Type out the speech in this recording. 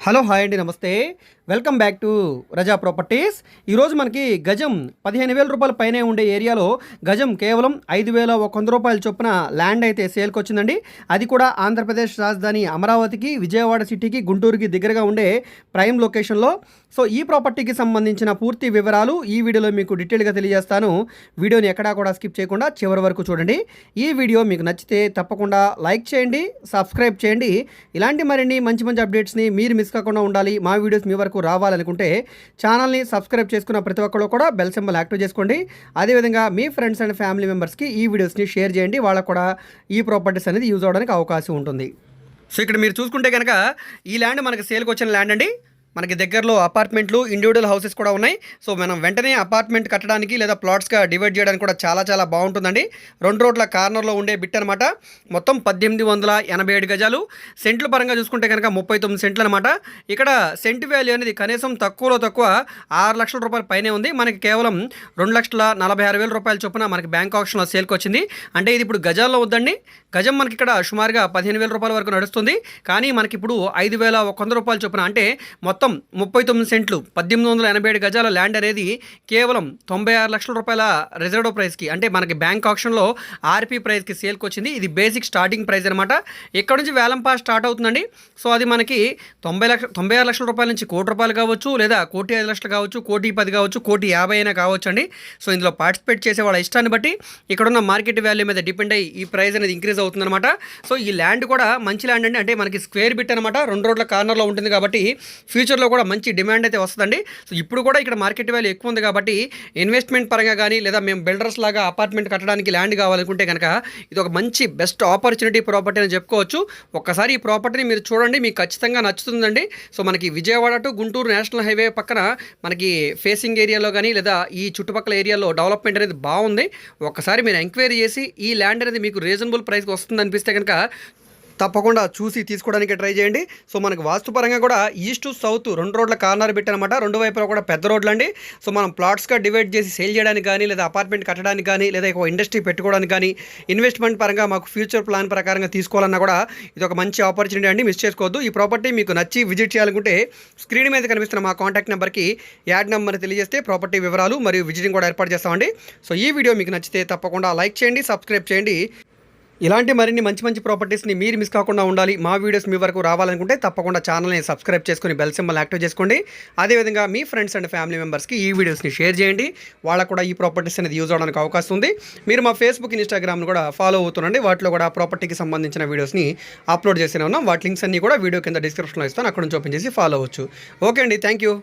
Hello hi అండి నమస్తే. Welcome back to Raza properties. ఈరోజు మనకి గజం పదిహేను వేల రూపాయల పైనే ఉండే ఏరియాలో గజం కేవలం ఐదు వేల ఒక వంద రూపాయల చొప్పున ల్యాండ్ అయితే సేల్కి వచ్చిందండి. అది కూడా ఆంధ్రప్రదేశ్ రాజధాని అమరావతికి విజయవాడ సిటీకి గుంటూరుకి దగ్గరగా ఉండే ప్రైమ్ లొకేషన్లో. సో ఈ ప్రాపర్టీకి సంబంధించిన పూర్తి వివరాలు ఈ వీడియోలో మీకు డీటెయిల్గా తెలియజేస్తాను. వీడియోని ఎక్కడా కూడా స్కిప్ చేయకుండా చివరి వరకు చూడండి. ఈ వీడియో మీకు నచ్చితే తప్పకుండా లైక్ చేయండి సబ్స్క్రైబ్ చేయండి. ఇలాంటి మరిన్ని మంచి మంచి అప్డేట్స్ని మీరు మిస్ కాకుండా ఉండాలి. మా వీడియోస్ మీ వరకు రావాలనుకుంటే ఛానల్ని సబ్స్క్రైబ్ చేసుకున్న ప్రతి ఒక్కరు కూడా బెల్ సింబల్ యాక్టివ్ చేసుకోండి. అదేవిధంగా మీ ఫ్రెండ్స్ అండ్ ఫ్యామిలీ మెంబర్స్కి ఈ వీడియోస్ని షేర్ చేయండి. వాళ్ళకు కూడా ఈ ప్రాపర్టీస్ అనేది యూజ్ అవడానికి అవకాశం ఉంటుంది. సో ఇక్కడ మీరు చూసుకుంటే కనుక ఈ ల్యాండ్ మనకి సేల్కి వచ్చిన ల్యాండ్ అండి. మనకి దగ్గరలో అపార్ట్మెంట్లు ఇండివిజువల్ హౌసెస్ కూడా ఉన్నాయి. సో మనం వెంటనే అపార్ట్మెంట్ కట్టడానికి లేదా ప్లాట్స్గా డివైడ్ చేయడానికి కూడా చాలా చాలా బాగుంటుందండి. రెండు రోడ్ల కార్నర్లో ఉండే బిట్ అనమాట మొత్తం పద్దెనిమిది వందల ఎనభై ఏడు గజాలు. సెంట్ల పరంగా చూసుకుంటే కనుక ముప్పై తొమ్మిది సెంట్లు అనమాట ఇక్కడ సెంట్ వాల్యూ అనేది కనీసం తక్కువలో తక్కువ ఆరు లక్షల రూపాయల పైనే ఉంది. మనకి కేవలం రెండు లక్షల నలభై ఆరు వేల రూపాయల చొప్పున మనకి బ్యాంక్ ఆప్షన్లో సేల్కి వచ్చింది. అంటే ఇది ఇప్పుడు గజాల్లో వద్దండి. గజం మనకి ఇక్కడ సుమారుగా పదిహేను వేల రూపాయల వరకు నడుస్తుంది. కానీ మనకి ఇప్పుడు ఐదు వేల ఒక వంద రూపాయల చొప్పున అంటే మొత్తం ముప్పై తొమ్మిది సెంట్లు పద్దెనిమిది వందల ఎనభై ఏడు గజాల ల్యాండ్ అనేది కేవలం తొంభై ఆరు లక్షల రూపాయల రిజర్వ్ ప్రైస్కి అంటే మనకి బ్యాంక్ ఆప్షన్లో ఆర్పీ ప్రైస్కి సేల్కి వచ్చింది. ఇది బేసిక్ స్టార్టింగ్ ప్రైస్ అనమాట ఇక్కడ నుంచి వేలంపా స్టార్ట్ అవుతుందండి. సో అది మనకి తొంభై లక్ష తొంభై ఆరు లక్షల రూపాయల నుంచి కోటి రూపాయలు కావచ్చు లేదా కోటి ఐదు లక్షలు కావచ్చు కోటి పది కావచ్చు కోటి యాభై అయినా కావచ్చు అండి సో ఇందులో పార్టిసిపేట్ చేసే వాళ్ళ ఇష్టాన్ని బట్టి ఇక్కడున్న మార్కెట్ వాల్యూ మీద డిపెండ్ అయ్యి ఈ ప్రైస్ అనేది ఇంక్రీజ్ అవుతుందన్నమాట సో ఈ ల్యాండ్ కూడా మంచి ల్యాండ్ అండి. అంటే మనకి స్క్వేర్ బిట్ అనమాట రెండు రోడ్ల కార్నర్లో ఉంటుంది కాబట్టి ఫ్యూచర్ ఫ్యూచర్లో కూడా మంచి డిమాండ్ అయితే వస్తుందండి. సో ఇప్పుడు కూడా ఇక్కడ మార్కెట్ వాల్యూ ఎక్కువ ఉంది కాబట్టి ఇన్వెస్ట్మెంట్ పరంగా కానీ లేదా మేము బిల్డర్స్ లాగా అపార్ట్మెంట్ కట్టడానికి ల్యాండ్ కావాలనుకుంటే కనుక ఇది ఒక మంచి బెస్ట్ ఆపర్చునిటీ ప్రాపర్టీ అని చెప్పుకోవచ్చు. ఒక్కసారి ఈ ప్రాపర్టీని మీరు చూడండి మీకు ఖచ్చితంగా నచ్చుతుందండి. సో మనకి Vijayawada to Guntur national highway పక్కన మనకి ఫేసింగ్ ఏరియాలో కానీ లేదా ఈ చుట్టుపక్కల ఏరియాలో డెవలప్మెంట్ అనేది బాగుంది. ఒక్కసారి మీరు ఎంక్వైరీ చేసి ఈ ల్యాండ్ అనేది మీకు రీజనబుల్ ప్రైస్కి వస్తుంది అనిపిస్తే కనుక తప్పకుండా చూసి తీసుకోవడానికి ట్రై చేయండి. సో మనకు వాస్తుపరంగా కూడా ఈస్ట్ టు సౌత్ రెండు రోడ్ల కార్నర్ పెట్టనమాట రెండు వైపులా కూడా పెద్ద రోడ్లు అండి. సో మనం ప్లాట్స్గా డివైడ్ చేసి సేల్ చేయడానికి కానీ లేదా అపార్ట్మెంట్ కట్టడానికి కానీ లేదా ఒక ఇండస్ట్రీ పెట్టుకోవడానికి కానీ ఇన్వెస్ట్మెంట్ పరంగా మాకు ఫ్యూచర్ ప్లాన్ ప్రకారంగా తీసుకోవాలన్నా కూడా ఇది ఒక మంచి ఆపర్చునిటీ అండి. మిస్ చేసుకోవద్దు. ఈ ప్రాపర్టీ మీకు నచ్చి విజిట్ చేయాలనుకుంటే స్క్రీన్ మీద కనిపిస్తున్న మా కాంటాక్ట్ నెంబర్కి యాడ్ నెంబర్ తెలియజేస్తే ప్రాపర్టీ వివరాలు మరియు విజిటింగ్ కూడా ఏర్పాటు చేస్తామండి. సో ఈ వీడియో మీకు నచ్చితే తప్పకుండా లైక్ చేయండి సబ్స్క్రైబ్ చేయండి. ఇలాంటి మరిన్ని మంచి మంచి ప్రాపర్టీస్ని మీరు మిస్ కాకుండా ఉండాలి. మా వీడియోస్ మీ వరకు రావాలనుకుంటే తప్పకుండా ఛానల్ని సబ్స్క్రైబ్ చేసుకుని బెల్ సింబల్ యాక్టివ్ చేసుకోండి. అదేవిధంగా మీ ఫ్రెండ్స్ అండ్ ఫ్యామిలీ మెంబర్స్కి ఈ వీడియోస్ని షేర్ చేయండి. వాళ్ళకు కూడా ఈ ప్రాపర్టీస్ అనేది యూజ్ అవడానికి అవకాశం ఉంది. మీరు మా ఫేస్బుక్ ఇన్స్టాగ్రామ్ను కూడా ఫాలో అవుతుండండి వాటిలో కూడా ప్రాపర్టీకి సంబంధించిన వీడియోస్ని అప్లోడ్ చేస్తూనే ఉన్నాం. వాటి లింక్స్ అన్ని కూడా వీడియో కింద డిస్క్రిప్షన్లో ఇస్తాను. అక్కడ నుంచి ఓపెన్ చేసి ఫాలో అవ్వచ్చు. ఓకే అండి. Thank you.